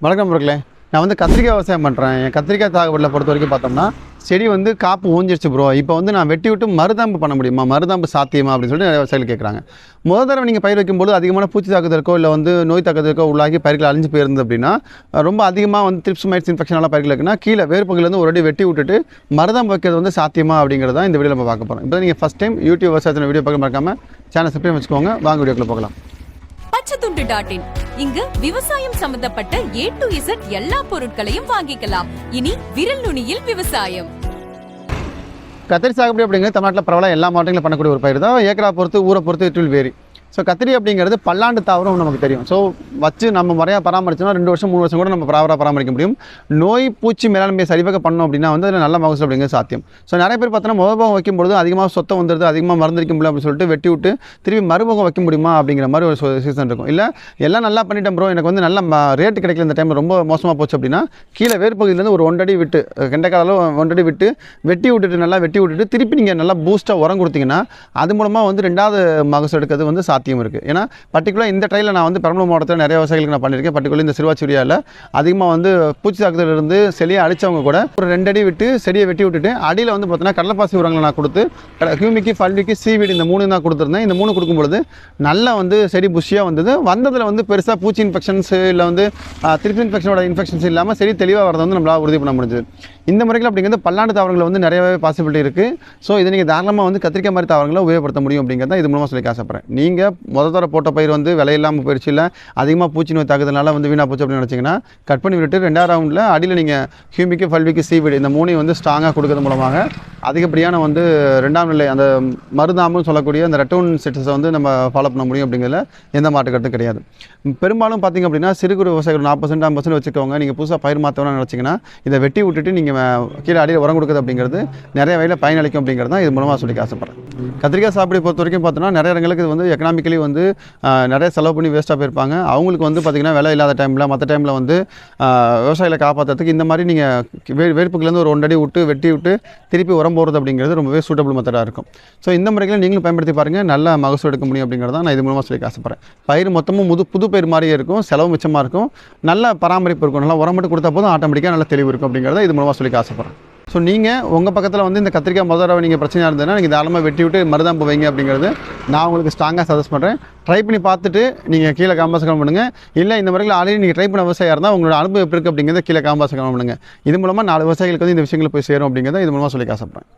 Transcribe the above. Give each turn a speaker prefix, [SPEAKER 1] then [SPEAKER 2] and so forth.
[SPEAKER 1] வணக்கம் மக்களே நான் வந்து கத்திரிக்காய் விவசாயம் பண்ணுறேன் என் கத்திரிக்காய் சாகுபடியில் பொறுத்த வரைக்கும் பார்த்தோம்னா செடி வந்து காப்பு ஊஞ்சிருச்சு ப்ரோ இப்போ வந்து நான் வெட்டி விட்டு மருதாம்பு பண்ண முடியுமா? மருதாம்பு சாத்தியமா அப்படின்னு சொல்லிட்டு நிறைய விவசாயிகள் கேட்குறாங்க முதல் தடவை நீங்கள் பயிர் வைக்கும்போது அதிகமான பூச்சி தாக்குதலுக்கோ இல்லை வந்து நோய் தாக்குதலுக்கோ உள்ளாகி பயிர்கள் அழிஞ்சு போயிருந்தது அப்படின்னா ரொம்ப அதிகமாக வந்து திரிப்ஸ் மைட்ஸ் இன்ஃபெக்ஷனால பயிர்கள் இருக்குன்னா கீழே வேர்பகுலேருந்து ஒரு அடி வெட்டி விட்டுட்டு மருதாம்பு வைக்கிறது வந்து சாத்தியமா அப்படிங்கிறது தான் இந்த வீடியோ நம்ம பார்க்க போகிறோம் இப்போ நீங்கள் ஃபஸ்ட் டைம் யூடியூப் விவசாயத்தில் வீடியோ பார்க்க மறக்காமல் சேனல் சப்ஸ்கிரைப் வச்சுக்கோங்க. வாங்க வீடியோக்குள்ளே போகலாம்.
[SPEAKER 2] டாட் இன் இங்கு விவசாயம் சம்பந்தப்பட்ட ஏ டு இசட் எல்லா பொருட்களையும் வாங்கிக்கலாம். இனி விரல் நுனியில் விவசாயம்.
[SPEAKER 1] கத்திரி சாகுபடி அப்படிங்கிறது தமிழ்நாட்டில் பரவாயில்ல எல்லா மாவட்டங்களும் பண்ணக்கூடிய ஒரு பயிர் தான். ஏக்கரா பொறுத்து ஊரை பொறுத்து இட் வில் வேரி. ஸோ கத்திரி அப்படிங்கிறது பல்லாண்டு தாவரம் நமக்கு தெரியும். ஸோ வச்சு நம்ம முறையாக பராமரிச்சோம்னா ரெண்டு வருஷம் மூணு வருஷம் கூட நம்ம பராமராக பராமரிக்க முடியும். நோய் பூச்சி மேலாண்மையை சரிவாக பண்ணோம் அப்படின்னா வந்து அதில் நல்ல மகசூல் அப்படிங்கிறது சாத்தியம். ஸோ நிறைய பேர் பார்த்தோன்னா முதல் வைக்கும்பொழுது அதிகமாக சொத்தம் வந்துடுது அதிகமாக மருந்தடிக்க முடியல அப்படின்னு சொல்லிட்டு வெட்டி விட்டு திருப்பி மறுமுகம் வைக்க முடியுமா அப்படிங்கிற மாதிரி ஒரு சீசன் இருக்கும். இல்லை எல்லாம் நல்லா பண்ணிட்டேன் ப்ரோ எனக்கு வந்து நல்ல ரேட்டு கிடைக்கல இந்த டைம் ரொம்ப மோசமாக போச்சு அப்படின்னா கீழே வேர்பகுதியிலேருந்து ஒரு ஒன்றடி விட்டு கெண்டைக்கால ஒன்றடி விட்டு வெட்டி விட்டுட்டு நல்லா வெட்டி விட்டுட்டு திருப்பி நீங்கள் நல்லா பூஸ்ட்டாக உரம் கொடுத்தீங்கன்னா அது மூலமாக வந்து ரெண்டாவது மகசூல் எடுக்கிறது வந்து சாத்தியம். இருக்குது ஏன்னா பர்டிகுலர் இந்த ட்ரையில் நான் வந்து பெரம்பலூர் மாவட்டத்தில் நிறைய விவசாயிகளுக்கு நான் பண்ணியிருக்கேன். பர்டிகுலர் இந்த சிறுவாச்சூரியாவில் அதிகமாக வந்து பூச்சி தாக்குதல் இருந்து செடியை அடித்தவங்க கூட ஒரு ரெண்டு அடி விட்டு செடியை வெட்டி விட்டுட்டு அடியில் வந்து பார்த்தீங்கன்னா கடலப்பாசி உரங்களை நான் கொடுத்து ஹியூமிக்கு ஃபல்விக்கு சீவீடு இந்த மூணு தான் கொடுத்துருந்தேன். இந்த மூணு கொடுக்கும்பொழுது நல்லா வந்து செடி புஷியாக வந்தது. வந்ததில் வந்து பெருசாக பூச்சி இன்ஃபெக்ஷன்ஸ் இல்லை வந்து திருப்பி இன்ஃபெக்ஷனோட இன்ஃபெக்ஷன்ஸ் இல்லாமல் செடி தெளிவாக வரதை வந்து நம்மளால் உறுதி பண்ண முடிஞ்சது. இந்த முறைகள் அப்படிங்கிறது பல்லாண்டு தாவரங்களை வந்து நிறையவே பாசிபிலிட்டி இருக்குது ஸோ இதை நீங்கள் தாராளமாக வந்து கத்திரிக்காய் மாதிரி தாவரங்களை உபயோகப்படுத்த முடியும் அப்படிங்கிறத இது மூலமாக சொல்லி ஆசைப்படுறேன். நீங்கள் முத தர போட்ட பயிர் வந்து விலையில்லாமல் போயிடுச்சு. இல்லை அதிகமாக பூச்சி நோய் தாக்குதனால வந்து வீணாக போச்சு அப்படின்னு நினச்சிங்கன்னா கட் பண்ணி விட்டுட்டு ரெண்டாவது ரவுண்டில் அடியில் நீங்கள் ஹியூமிக்கு ஃபல்விக்கு சீவிடு இந்த மூணையும் வந்து ஸ்ட்ராங்காக கொடுக்கறது மூலமாக அதிகப்படியான வந்து ரெண்டாம் நிலை அந்த மருதாம்புன்னு சொல்லக்கூடிய அந்த ரெட்டோன் செட்டஸை வந்து நம்ம ஃபாலோ பண்ண முடியும் அப்படிங்கிறதுல எந்த மாற்று கிடையாது. பெரும்பாலும் பார்த்தீங்க அப்படின்னா சிறு குறு விவசாயிகள் நாற்பது பர்சன்ட் ஐம்பது பர்சன்ட் வச்சுக்கோங்க. நீங்கள் புதுசாக பயிர் மாற்றணும்னு நினச்சிங்கன்னா இதை வெட்டி விட்டுட்டு நீங்கள் கீழே அடியில் உரம் கொடுக்குறது அப்படிங்கிறது நிறைய வகையில் பயனளிக்கும் அப்படிங்கிறது தான் இது மூலமாக சொல்லி ஆசைப்படுறேன் கத்திரிக்காய் சாப்பிடி பொறுத்த வரைக்கும் பார்த்தோன்னா நிறைய இடங்களுக்கு இது வந்து எக்கனாமிக்கலி வந்து நிறைய செலவு பண்ணி வேஸ்ட்டாக போயிருப்பாங்க. அவங்களுக்கு வந்து பார்த்திங்கன்னா விலை இல்லாத டைமில் மற்ற டைமில் வந்து விவசாயிகளை காப்பாற்றுறதுக்கு இந்த மாதிரி நீங்கள் வே வேர்ப்புக்குலேருந்து ஒரு ஒன்றடி விட்டு வெட்டி விட்டு திருப்பி உரம் போடுறது அப்படிங்கிறது ரொம்பவே சூட்டபிள் மெத்தடாக இருக்கும். ஸோ இந்த முறைகளை நீங்களும் பயன்படுத்தி பாருங்கள் நல்ல மகசூல் எடுக்க முடியும் அப்படிங்கிறத நான் இது மூலமாக சொல்லி ஆசைப்பட்றேன். பயிர் மொத்தமும் முது புது பயிர் மாதிரியே இருக்கும் செலவு மிச்சமாக இருக்கும். நல்ல பராமரிப்பு இருக்கும் நல்லா உரம் மட்டும் கொடுத்தா போதும் ஆட்டோமேட்டிக்காக நல்ல தெளிவு இருக்கும் அப்படிங்கிறத இது மூலமாக சொல்லி ஆசைப்பட்றேன். ஸோ நீங்கள் உங்கள் பக்கத்தில் வந்து இந்த கத்திரிக்காய் முதல் தடவை நீங்கள் பிரச்சனையாக இருந்ததுன்னா நீங்கள் தாராளமாக வெட்டி விட்டு மருதாம்பு வைங்க அப்படிங்கிறது நான் உங்களுக்கு ஸ்ட்ராங்காக சஜஸ்ட் பண்ணுறேன் ட்ரை பண்ணி பார்த்துட்டு நீங்கள் கீழே காம்பாஸ் கமெண்ட் பண்ணுங்கள் இல்லை இந்த முறையில் ஆல்ரெடி நீங்கள் ட்ரை பண்ண விவசாயம் இருந்தால் உங்களோட அனுபவம் எப்படி இருக்குது அப்படிங்கிறத கீழே காம்பாஸ் பண்ணுங்கள் இது மூலமாக நாலு விவசாயிகளுக்கு வந்து இந்த விஷயங்களை போய் சேரும் அப்படிங்கிறத இது மூலமாக சொல்லி காசப்படுறேன்